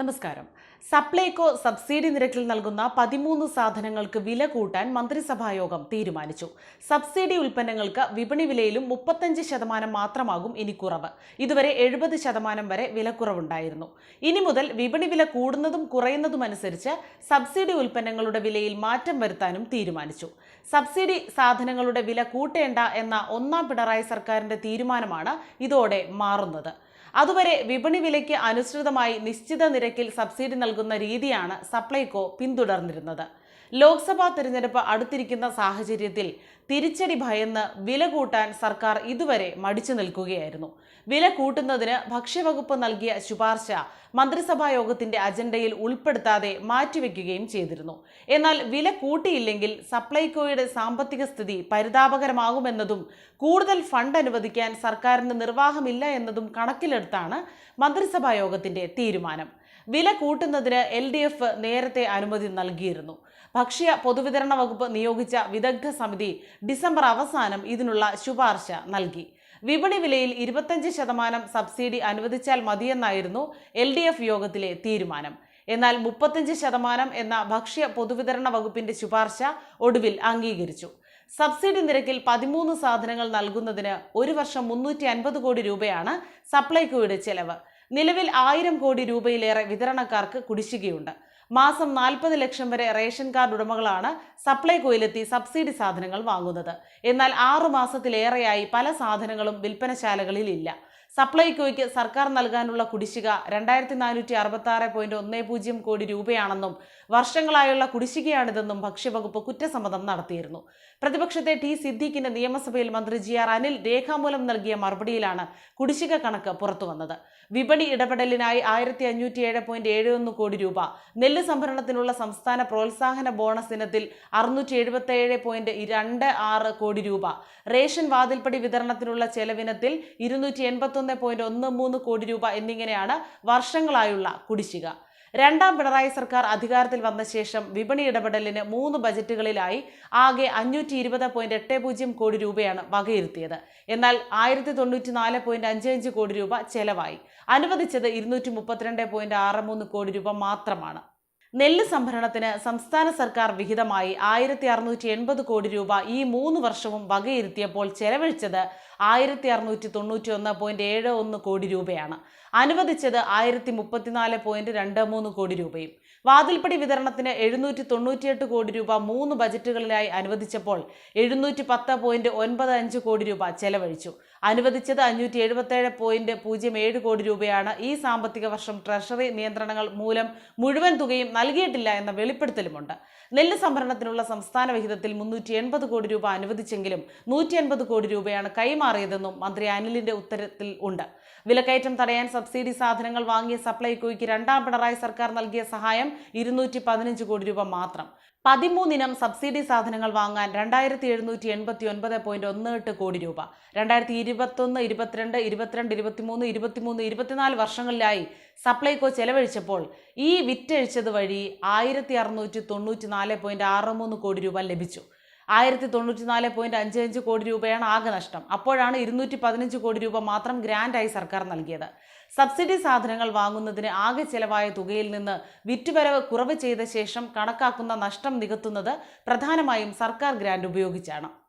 നമസ്കാരം. സപ്ലൈകോ സബ്സിഡി നിരക്കിൽ നൽകുന്ന പതിമൂന്ന് സാധനങ്ങൾക്ക് വില കൂട്ടാൻ മന്ത്രിസഭായോഗം തീരുമാനിച്ചു. സബ്സിഡി ഉൽപ്പന്നങ്ങൾക്ക് വിപണി വിലയിലും മുപ്പത്തഞ്ച് ശതമാനം മാത്രമാകും ഇനി കുറവ്. ഇതുവരെ എഴുപത് ശതമാനം വരെ വിലക്കുറവുണ്ടായിരുന്നു ഇനി മുതൽ വിപണി വില കൂടുന്നതും കുറയുന്നതുമനുസരിച്ച് സബ്സിഡി ഉൽപ്പന്നങ്ങളുടെ വിലയിൽ മാറ്റം വരുത്താനും തീരുമാനിച്ചു. സബ്സിഡി സാധനങ്ങളുടെ വില കൂട്ടേണ്ട എന്ന ഒന്നാം പിണറായി സർക്കാരിന്റെ തീരുമാനമാണ് ഇതോടെ മാറുന്നത്. അതുവരെ വിപണി വിലയ്ക്ക് അനുസൃതമായി നിശ്ചിത നിരക്കിൽ സബ്സിഡി നൽകുന്ന രീതിയാണ് സപ്ലൈകോ പിന്തുടർന്നിരുന്നത്. ലോക്സഭാ തെരഞ്ഞെടുപ്പ് അടുത്തിരിക്കുന്ന സാഹചര്യത്തിൽ തിരിച്ചടി ഭയന്ന് വില കൂട്ടാൻ സർക്കാർ ഇതുവരെ മടിച്ചു നിൽക്കുകയായിരുന്നു. വില കൂട്ടുന്നതിന് ഭക്ഷ്യവകുപ്പ് നൽകിയ ശുപാർശ മന്ത്രിസഭാ യോഗത്തിന്റെ അജണ്ടയിൽ ഉൾപ്പെടുത്താതെ മാറ്റിവെക്കുകയും ചെയ്തിരുന്നു. എന്നാൽ വില കൂട്ടിയില്ലെങ്കിൽ സപ്ലൈകോയുടെ സാമ്പത്തിക സ്ഥിതി പരിതാപകരമാകുമെന്നതും കൂടുതൽ ഫണ്ട് അനുവദിക്കാൻ സർക്കാരിന് നിർവാഹമില്ല എന്നതും കണക്കിലെടുത്താണ് മന്ത്രിസഭാ യോഗത്തിന്റെ തീരുമാനം. വില കൂട്ടുന്നതിന് എൽ ഡി എഫ് നേരത്തെ അനുമതി നൽകിയിരുന്നു. ഭക്ഷ്യ പൊതുവിതരണ വകുപ്പ് നിയോഗിച്ച വിദഗ്ധ സമിതി ഡിസംബർ അവസാനം ഇതിനുള്ള ശുപാർശ നൽകി. വിപണി വിലയിൽ ഇരുപത്തഞ്ച് ശതമാനം സബ്സിഡി അനുവദിച്ചാൽ മതിയെന്നായിരുന്നു എൽ ഡി എഫ് യോഗത്തിലെ തീരുമാനം. എന്നാൽ മുപ്പത്തഞ്ച് ശതമാനം എന്ന ഭക്ഷ്യ പൊതുവിതരണ വകുപ്പിന്റെ ശുപാർശ ഒടുവിൽ അംഗീകരിച്ചു. സബ്സിഡി നിരക്കിൽ പതിമൂന്ന് സാധനങ്ങൾ നൽകുന്നതിന് ഒരു വർഷം മുന്നൂറ്റി അൻപത് കോടി രൂപയാണ് സപ്ലൈകോയുടെ ചെലവ്. നിലവിൽ ആയിരം കോടി രൂപയിലേറെ വിതരണക്കാർക്ക് കുടിശ്ശികയുണ്ട്. മാസം നാൽപ്പത് ലക്ഷം വരെ റേഷൻ കാർഡ് ഉടമകളാണ് സപ്ലൈകോയിലെത്തി സബ്സിഡി സാധനങ്ങൾ വാങ്ങുന്നത്. എന്നാൽ ആറു മാസത്തിലേറെയായി പല സാധനങ്ങളും വിൽപ്പനശാലകളിൽ ഇല്ല. സപ്ലൈകോയ്ക്ക് സർക്കാർ നൽകാനുള്ള കുടിശ്ശിക രണ്ടായിരത്തി നാനൂറ്റി അറുപത്തി ആറ് പോയിന്റ് ഒന്ന് പൂജ്യം കോടി രൂപയാണെന്നും വർഷങ്ങളായുള്ള കുടിശ്ശികയാണിതെന്നും ഭക്ഷ്യവകുപ്പ് കുറ്റസമ്മതം നടത്തിയിരുന്നു. പ്രതിപക്ഷത്തെ ടി സിദ്ദീഖിന്റെ നിയമസഭയിൽ മന്ത്രി ജി ആർ അനിൽ രേഖാമൂലം നൽകിയ മറുപടിയിലാണ് കുടിശ്ശിക കണക്ക് പുറത്തുവന്നത്. വിപണി ഇടപെടലിനായി ആയിരത്തി അഞ്ഞൂറ്റി ഏഴ് പോയിന്റ് കോടി രൂപ നെല്ല് സംഭരണത്തിനുള്ള സംസ്ഥാന പ്രോത്സാഹന ബോണസ് ഇനത്തിൽ അറുന്നൂറ്റി എഴുപത്തി ഏഴ് പോയിന്റ് രണ്ട് ആറ് കോടി രൂപ റേഷൻ വാതിൽപ്പടി വിതരണത്തിനുള്ള ചെലവിനത്തിൽ ഇരുന്നൂറ്റി എൺപത്തൊന്ന് പോയിന്റ് ഒന്ന് മൂന്ന് കോടി രൂപ എന്നിങ്ങനെയാണ് വർഷങ്ങളായുള്ള കുടിശ്ശിക. രണ്ടാം പിണറായി സർക്കാർ അധികാരത്തിൽ വന്ന ശേഷം വിപണി ഇടപെടലിന് മൂന്ന് ബജറ്റുകളിലായി ആകെ അഞ്ഞൂറ്റി ഇരുപത് പോയിന്റ് എട്ട് പൂജ്യം കോടി രൂപയാണ് വകയിരുത്തിയത്. എന്നാൽ ആയിരത്തി തൊണ്ണൂറ്റി നാല് പോയിന്റ് അഞ്ച് അഞ്ച് കോടി രൂപ ചെലവായി. അനുവദിച്ചത് ഇരുന്നൂറ്റി മുപ്പത്തിരണ്ട് പോയിന്റ് ആറ് മൂന്ന് കോടി രൂപ മാത്രമാണ്. നെല്ല് സംഭരണത്തിന് സംസ്ഥാന സർക്കാർ വിഹിതമായി ആയിരത്തി അറുന്നൂറ്റി എൺപത് കോടി രൂപ ഈ മൂന്ന് വർഷവും വകയിരുത്തിയപ്പോൾ ചെലവഴിച്ചത് ആയിരത്തി അറുന്നൂറ്റി തൊണ്ണൂറ്റി ഒന്ന് പോയിന്റ് ഏഴ് ഒന്ന് കോടി രൂപയാണ്. അനുവദിച്ചത് ആയിരത്തി മുപ്പത്തിനാല് പോയിന്റ് രണ്ട് മൂന്ന് കോടി രൂപയും. വാതിൽപ്പടി വിതരണത്തിന് എഴുന്നൂറ്റി തൊണ്ണൂറ്റിയെട്ട് കോടി രൂപ മൂന്ന് ബജറ്റുകളിലായി അനുവദിച്ചപ്പോൾ എഴുന്നൂറ്റി പത്ത് പോയിന്റ് ഒൻപത് അഞ്ച് കോടി രൂപ ചെലവഴിച്ചു. അനുവദിച്ചത് അഞ്ഞൂറ്റി എഴുപത്തേഴ് പോയിന്റ് പൂജ്യം ഏഴ് കോടി രൂപയാണ് ഈ സാമ്പത്തിക വർഷം ട്രഷറി നിയന്ത്രണങ്ങൾ മൂലം മുഴുവൻ തുകയും നൽകിയിട്ടില്ല എന്ന വെളിപ്പെടുത്തലുമുണ്ട്. നെല്ല് സംഭരണത്തിനുള്ള സംസ്ഥാന വിഹിതത്തിൽ മുന്നൂറ്റി എൺപത് കോടി രൂപ അനുവദിച്ചെങ്കിലും നൂറ്റി അൻപത് കോടി രൂപയാണ് കൈമാറിയതെന്നും മന്ത്രി അനിലിന്റെ ഉത്തരത്തിൽ ഉണ്ട്. വിലക്കയറ്റം തടയാൻ സബ്സിഡി സാധനങ്ങൾ വാങ്ങിയ സപ്ലൈകോയ്ക്ക് രണ്ടാം പിണറായി സർക്കാർ നൽകിയ സഹായം ഇരുന്നൂറ്റി പതിനഞ്ച് കോടി രൂപ മാത്രം. പതിമൂന്നിനം സബ്സിഡി സാധനങ്ങൾ വാങ്ങാൻ രണ്ടായിരത്തി എഴുന്നൂറ്റി എൺപത്തി ഒൻപത് പോയിന്റ് ഒന്ന് എട്ട് കോടി രൂപ. രണ്ടായിരത്തി ഇരുപത്തൊന്ന് ഇരുപത്തിരണ്ട് ഇരുപത്തിരണ്ട് ഇരുപത്തിമൂന്ന് ഇരുപത്തിമൂന്ന് ഇരുപത്തിനാല് വർഷങ്ങളിലായി സപ്ലൈകോ ചെലവഴിച്ചപ്പോൾ ഈ വിറ്റഴിച്ചത് വഴി ആയിരത്തി അറുന്നൂറ്റി തൊണ്ണൂറ്റി നാല് പോയിന്റ് ആറ് മൂന്ന് കോടി രൂപ ലഭിച്ചു. ആയിരത്തി തൊണ്ണൂറ്റി നാല് പോയിന്റ് അഞ്ച് അഞ്ച് കോടി രൂപയാണ് ആകെ നഷ്ടം. അപ്പോഴാണ് ഇരുന്നൂറ്റി പതിനഞ്ച് കോടി രൂപ മാത്രം ഗ്രാൻഡായി സർക്കാർ നൽകിയത്. സബ്സിഡി സാധനങ്ങൾ വാങ്ങുന്നതിന് ആകെ ചെലവായ തുകയിൽ നിന്ന് വിറ്റുവരവ് കുറവ് ചെയ്ത ശേഷം കണക്കാക്കുന്ന നഷ്ടം നികത്തുന്നത് പ്രധാനമായും സർക്കാർ ഗ്രാൻഡ് ഉപയോഗിച്ചാണ്.